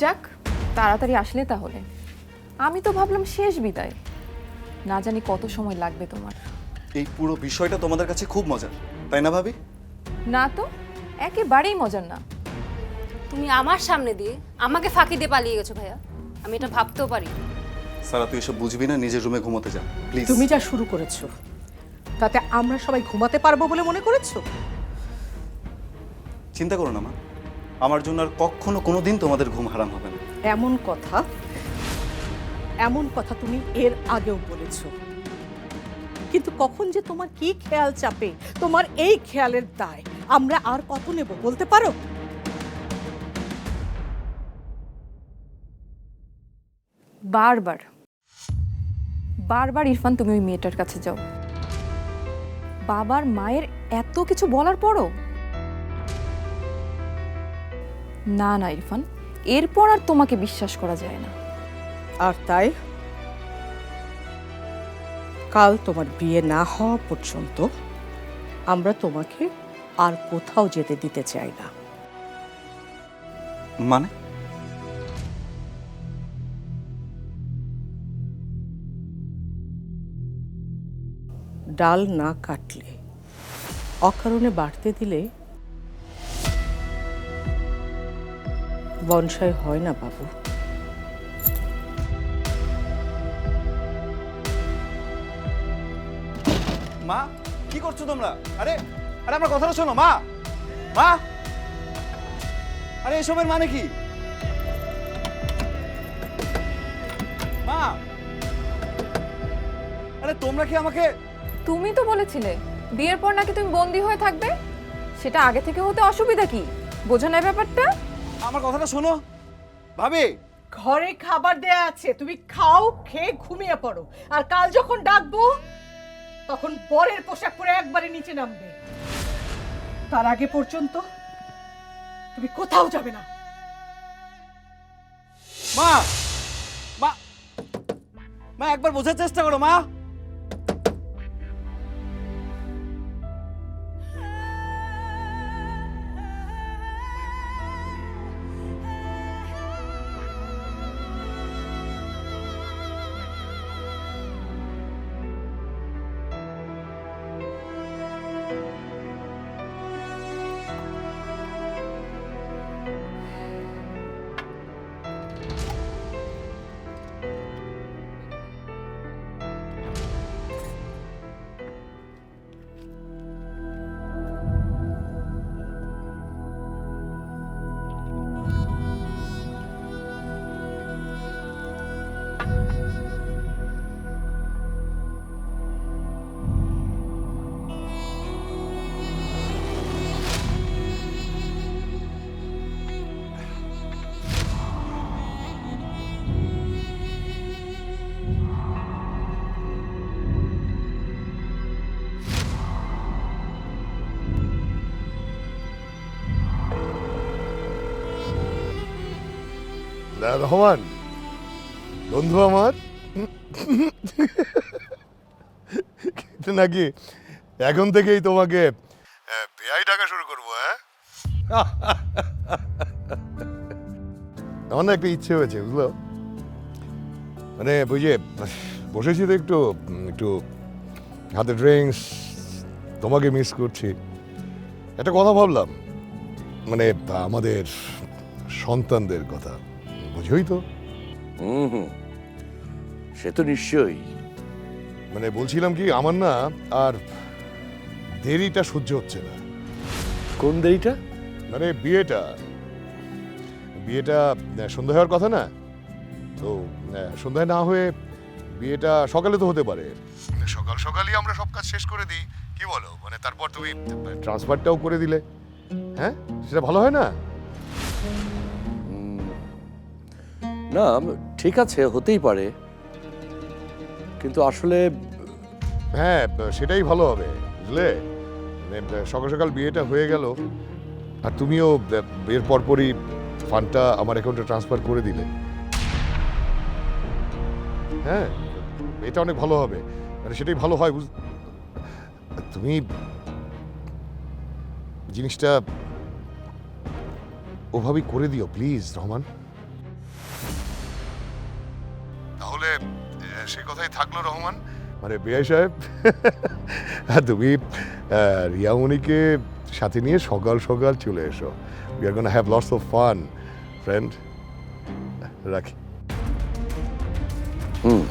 যাক তাড়াতাড়ি আসলে তাহলে। আমি তো ভাবলাম শেষ বিদায়। না জানি কত সময় লাগবে তোমার। এই পুরো বিষয়টা তোমাদের কাছে খুব মজার তাই না ভাবি? না তো একেবারেই মজার না। তুমি আমার সামনে দিয়ে আমাকে ফাঁকি দিয়ে পালিয়ে গেছো ভাইয়া। আমি এটা ভাবতেও পারি। সারা তুই এসব বুঝবি না নিজের রুমে ঘুমোতে যা প্লিজ তুমি যা শুরু করেছ তাতে আমরা সবাই ঘুমাতে পারব বলে মনে করেছ? চিন্তা করো না মা। আমার জন্য আর কখনো কোনোদিন তোমাদের ঘুম হারাম হবে না। এমন কথা এমন কথা তুমি এর আগেও বলেছ। কিন্তু কখন যে তোমার কি খেয়াল চাপে তোমার এই খেয়ালের দায় আমরা আর কত নেব বলতে পারো? বারবার বারবার ইরফান তুমি ওই মেয়েটার কাছে যাও। বাবার মায়ের এত কিছু বলার পরও না না ইরফান। এরপর আর তোমাকে বিশ্বাস করা যায় না। আর তাই? কাল তোমার বিয়ে না হওয়া পর্যন্ত আমরা তোমাকে আর কোথাও যেতে দিতে চাই না। মানে? ডাল না কাটলে অকারণে বাড়তে দিলে বনসাই হয় না বাবু। মা কি করছ তোমরা? আরে আরে আমার কথাটা শোনো মা। মা! আরে এসবের মানে কি? মা! আরে তোমরা কি আমাকে তুমি তো বলেছিলে বিয়ের পর নাকি তুমি বন্দি হয়ে থাকবে? সেটা আগে থেকে হতে অসুবিধা কি? বোঝো না ব্যাপারটা। আমার কথাটা শোনো। ভাবি। ঘরে খাবার দেয়া আছে তুমি খাও খেয়ে ঘুমিয়ে পড়ো। আর কাল যখন ডাকবো তখন বরের পোশাক পরে একবারে নিচে নামবে। তার আগে পর্যন্ত তুমি কোথাও যাবে না। মা! মা! মা একবার বোঝার চেষ্টা করো মা। রহমান বন্ধু আমার। নাকি এখন থেকেই তোমাকে বেয়াই টাকা শুরু করব হ্যাঁ? আমার না একটা ইচ্ছে হয়েছে, বুঝলো? মানে বুঝে বসেছি তো একটু একটু হাতে ড্রিঙ্কস তোমাকে মিস করছি। একটা কথা ভাবলাম মানে আমাদের সন্তানদের কথা। বুঝোই তো। হুম হুম। সে তো নিশ্চয়ই। মানে বলছিলাম কি আমার না আর দেরিটা সহ্য হচ্ছে না। কোন দেরিটা? মানে বিয়েটা। বিয়েটা সন্ধ্যা হওয়ার কথা না? তো সন্ধ্যায় না হয়ে বিয়েটা সকালে তো হতে পারে। সকাল সকালই আমরা সব কাজ শেষ করে দিই কি বলো? মানে তারপর তুমি ট্রান্সফারটাও করে দিলে। হ্যাঁ? সেটা ভালো হয় না? না, ঠিক আছে, হতেই পারে। কিন্তু আসলে হ্যাঁ সেটাই ভালো হবে, বুঝলে? সকাল সকাল বিয়েটা হয়ে গেল, আর তুমিও বিয়ের পরপরই ফান্ডটা আমার অ্যাকাউন্টে ট্রান্সফার করে দিলে। হ্যাঁ এটা অনেক ভালো হবে মানে সেটাই ভালো হয়, বুঝ, তুমি জিনিসটা ওভাবেই করে দিও, প্লিজ, রহমান। সে কথাই থাকল রহমান। মানে বিআই সাহেব তুমি রিয়ামণিকে সাথে নিয়ে সকাল সকাল চলে এসো। We are gonna have lots of fun friend Rakhi. Hmm.